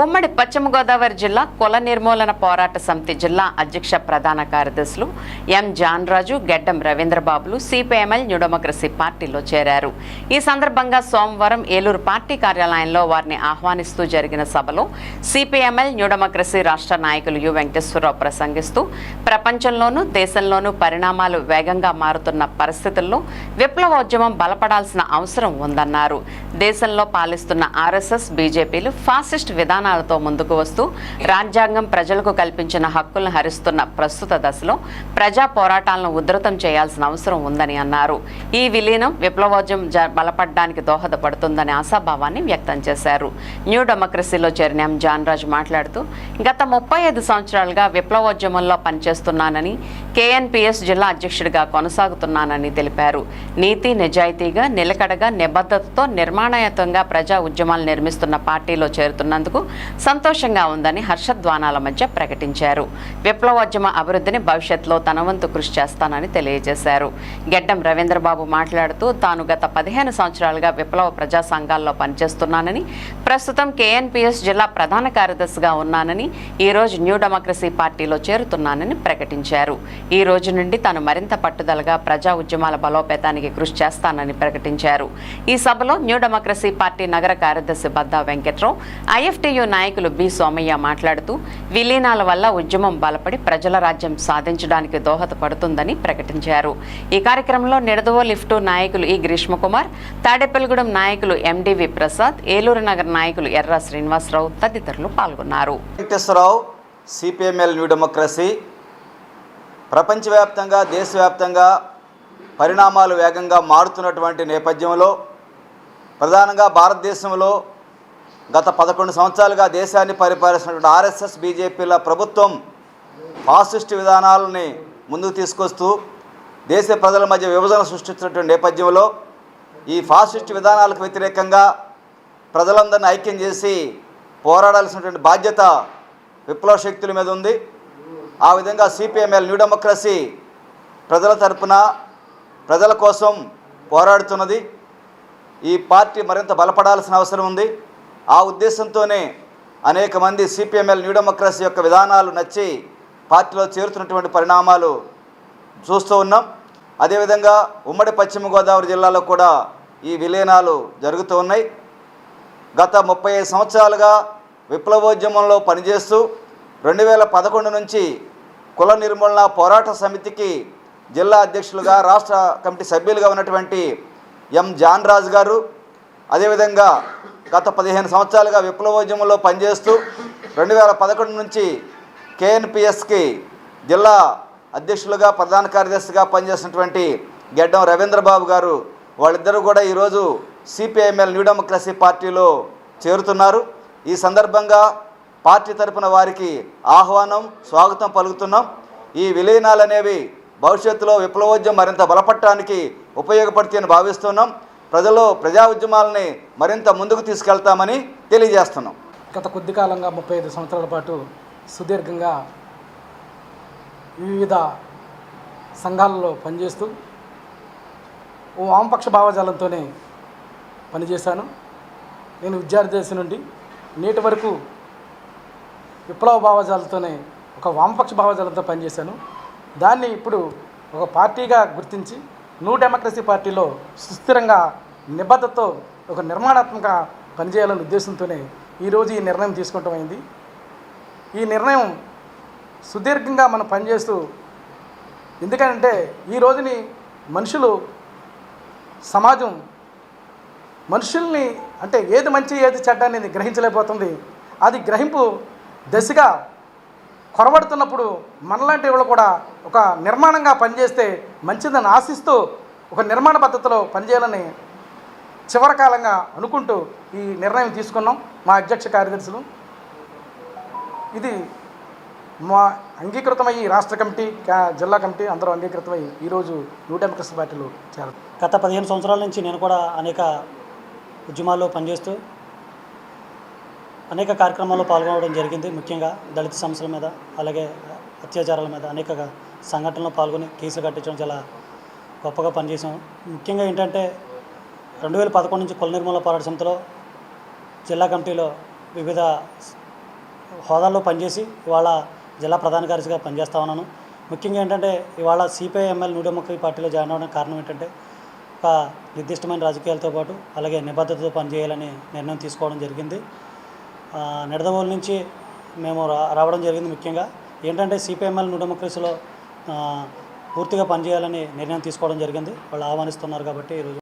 ఉమ్మడి పశ్చిమ గోదావరి జిల్లా కుల నిర్మూలన పోరాట సమితి జిల్లా అధ్యక్ష ప్రధాన కార్యదర్శులు ఎం జాన్రాజు గెడ్డం రవీంద్రబాబులు సిపిఎంఎల్ న్యూ డెమోక్రసీ పార్టీలో చేరారు. ఈ సందర్భంగా సోమవారం ఏలూరు పార్టీ కార్యాలయంలో వారిని ఆహ్వానిస్తూ జరిగిన సభలో సిపిఎంఎల్ న్యూ డెమోక్రసీ రాష్ట్ర నాయకులు యు వెంకటేశ్వరరావు ప్రసంగిస్తూ ప్రపంచంలోనూ దేశంలోనూ పరిణామాలు వేగంగా మారుతున్న పరిస్థితుల్లో విప్లవోద్యమం బలపడాల్సిన అవసరం ఉందన్నారు. దేశంలో పాలిస్తున్న ఆర్ఎస్ఎస్ బీజేపీలు ఫాసిస్ట్ విధానం విధానాలతో ముందుకు వస్తూ రాజ్యాంగం ప్రజలకు కల్పించిన హక్కులను హరిస్తున్న ప్రస్తుత దశలో ప్రజా పోరాటాలను ఉధృతం చేయాల్సిన అవసరం ఉందని అన్నారు. ఈ విలీనం విప్లవోద్యమం బలపడడానికి దోహదపడుతుందనే ఆశాభావాన్ని వ్యక్తం చేశారు. న్యూ డెమోక్రసీలో చేరిన జాన్ రాజ్ మాట్లాడుతూ గత ముప్పై ఐదు సంవత్సరాలుగా విప్లవోద్యమంలో పనిచేస్తున్నానని కేఎన్పిఎస్ జిల్లా అధ్యక్షుడిగా కొనసాగుతున్నానని తెలిపారు. నీతి నిజాయితీగా నిలకడగా నిబద్ధతతో నిర్మాణయుతంగా ప్రజా ఉద్యమాలు నిర్మిస్తున్న పార్టీలో చేరుతున్నందుకు సంతోషంగా ఉందని హర్షధ్వానాల మధ్య ప్రకటించారు. విప్లవోద్యమ అభివృద్ధిని భవిష్యత్తులో తన వంతు కృషి చేస్తానని తెలియజేశారు. గెడ్డం రవీంద్రబాబు మాట్లాడుతూ తాను గత పదిహేను సంవత్సరాలుగా విప్లవ ప్రజా సంఘాల్లో పనిచేస్తున్నానని ప్రస్తుతం కేఎన్పిఎస్ జిల్లా ప్రధాన కార్యదర్శిగా ఉన్నానని ఈ రోజు న్యూ డెమోక్రసీ పార్టీలో చేరుతున్నానని ప్రకటించారు. ఈ రోజు నుండి తాను మరింత పట్టుదలగా ప్రజా ఉద్యమాల బలోపేతానికి కృషి చేస్తానని ప్రకటించారు. ఈ సభలో న్యూ డెమోక్రసీ పార్టీ నగర కార్యదర్శి బద్దా వెంకట్రావు ఐఎఫ్టియు నాయకులు బి. సోమయ్య మాట్లాడుతూ విలీనాల వల్ల ఉద్యమం బలపడి ప్రజల రాజ్యం సాధించడానికి దోహదపడుతుందని ప్రకటించారు. ఈ కార్యక్రమంలో నిడదవో లిఫ్టు నాయకులు ఈ గ్రీష్మకుమార్ తాడేపల్లిగూడెం నాయకులు ఎండివి ప్రసాద్ ఏలూరు నగర్ నాయకులు ఎర్ర శ్రీనివాసరావు తదితరులు పాల్గొన్నారు. సిపిఎంఎల్ న్యూ డెమోక్రసీ ప్రపంచవ్యాప్తంగా దేశవ్యాప్తంగా పరిణామాలు వేగంగా మారుతున్నటువంటి నేపథ్యంలో ప్రధానంగా భారతదేశంలో గత పదకొండు సంవత్సరాలుగా దేశాన్ని పరిపాలిస్తున్నటువంటి ఆర్ఎస్ఎస్ బీజేపీల ప్రభుత్వం ఫాసిస్ట్ విధానాలని ముందుకు తీసుకొస్తూ దేశ ప్రజల మధ్య విభజన సృష్టిస్తున్నటువంటి నేపథ్యంలో ఈ ఫాసిస్ట్ విధానాలకు వ్యతిరేకంగా ప్రజలందరినీ ఐక్యం చేసి పోరాడాల్సినటువంటి బాధ్యత విప్లవ శక్తుల మీద ఉంది. ఆ విధంగా సిపిఎంఎల్ న్యూ డెమోక్రసీ ప్రజల తరపున ప్రజల కోసం పోరాడుతున్నది. ఈ పార్టీ మరింత బలపడాల్సిన అవసరం ఉంది. ఆ ఉద్దేశంతోనే అనేక మంది సిపిఎంఎల్ న్యూ డెమోక్రసీ యొక్క విధానాలు నచ్చి పార్టీలో చేరుతున్నటువంటి పరిణామాలు చూస్తూ ఉన్నాం. అదేవిధంగా ఉమ్మడి పశ్చిమ గోదావరి జిల్లాలో కూడా ఈ విలీనాలు జరుగుతూ ఉన్నాయి. గత ముప్పై ఐదు సంవత్సరాలుగా విప్లవోద్యమంలో పనిచేస్తూ రెండు వేల పదకొండు నుంచి కుల నిర్మూలన పోరాట సమితికి జిల్లా అధ్యక్షులుగా రాష్ట్ర కమిటీ సభ్యులుగా ఉన్నటువంటి ఎం జాన్ రాజు గారు అదేవిధంగా గత పదిహేను సంవత్సరాలుగా విప్లవోద్యమంలో పనిచేస్తూ రెండు వేల పదకొండు నుంచి కేఎన్పిఎస్కి జిల్లా అధ్యక్షులుగా ప్రధాన కార్యదర్శిగా పనిచేసినటువంటి గెడ్డం రవీంద్రబాబు గారు వాళ్ళిద్దరూ కూడా ఈరోజు సిపిఐఎంఎల్ న్యూ డెమోక్రసీ పార్టీలో చేరుతున్నారు. ఈ సందర్భంగా పార్టీ తరపున వారికి ఆహ్వానం స్వాగతం పలుకుతున్నాం. ఈ విలీనాలు అనేవి భవిష్యత్తులో విప్లవోద్యమం మరింత బలపడటానికి ఉపయోగపడుతాయని భావిస్తున్నాం. ప్రజలు ప్రజా ఉద్యమాలని మరింత ముందుకు తీసుకెళ్తామని తెలియజేస్తున్నాం. గత కొద్ది కాలంగా ముప్పై ఐదు సంవత్సరాల పాటు సుదీర్ఘంగా వివిధ సంఘాలలో పనిచేస్తూ ఓ వామపక్ష భావజాలంతోనే పనిచేశాను. నేను విద్యార్థి దశ నుండి నేటి వరకు విప్లవ భావజాలతోనే ఒక వామపక్ష భావజాలంతో పనిచేశాను. దాన్ని ఇప్పుడు ఒక పార్టీగా గుర్తించి న్యూ డెమోక్రసీ పార్టీలో సుస్థిరంగా నిబద్ధతతో ఒక నిర్మాణాత్మక పనిచేయాలనే ఉద్దేశంతోనే ఈరోజు ఈ నిర్ణయం తీసుకోవటం అయింది. ఈ నిర్ణయం సుదీర్ఘంగా మనం పనిచేస్తూ ఎందుకంటే ఈ రోజుని మనుషులు సమాజం మనుషుల్ని అంటే ఏది మంచి ఏది చెడ్డ అనేది గ్రహించలేకపోతుంది. అది గ్రహింపు దశగా కొరబడుతున్నప్పుడు మనలాంటి వాళ్ళు కూడా ఒక నిర్మాణంగా పనిచేస్తే మంచిదని ఆశిస్తూ ఒక నిర్మాణ పద్ధతిలో పనిచేయాలని చివరి కాలంగా అనుకుంటూ ఈ నిర్ణయం తీసుకున్నాం మా అధ్యక్ష కార్యదర్శులు. ఇది మా అంగీకృతమయ్యి రాష్ట్ర కమిటీ జిల్లా కమిటీ అందరూ అంగీకృతమై ఈరోజు న్యూ డెమోక్రసీ పార్టీలో చేరదు గత పదిహేను సంవత్సరాల నుంచి నేను కూడా అనేక ఉద్యమాల్లో పనిచేస్తూ అనేక కార్యక్రమాల్లో పాల్గొనడం జరిగింది. ముఖ్యంగా దళిత సమస్యల మీద అలాగే అత్యాచారాల మీద అనేక సంఘటనలో పాల్గొని కేసులు కట్టించడం చాలా గొప్పగా పనిచేసాం ముఖ్యంగా ఏంటంటే రెండు వేల పదకొండు నుంచి కుల నిర్మూలన పోరాట సమితిలో జిల్లా కమిటీలో వివిధ హోదాల్లో పనిచేసి ఇవాళ జిల్లా ప్రధాన కార్యదర్శిగా పనిచేస్తా ఉన్నాను. ముఖ్యంగా ఏంటంటే ఇవాళ సిపిఐ ఎమ్మెల్యే నూట డెమోక్రసీ పార్టీలో జాయిన్ అవ్వడానికి కారణం ఏంటంటే ఒక నిర్దిష్టమైన రాజకీయాలతో పాటు అలాగే నిబద్ధతతో పనిచేయాలని నిర్ణయం తీసుకోవడం జరిగింది. నిడదవోలు నుంచి మేము రా రావడం జరిగింది ముఖ్యంగా. ఏంటంటే సిపిఎంఎల్ నూట డెమోక్రసీలో పూర్తిగా పనిచేయాలని నిర్ణయం తీసుకోవడం జరిగింది. వాళ్ళు ఆహ్వానిస్తున్నారు కాబట్టి ఈరోజు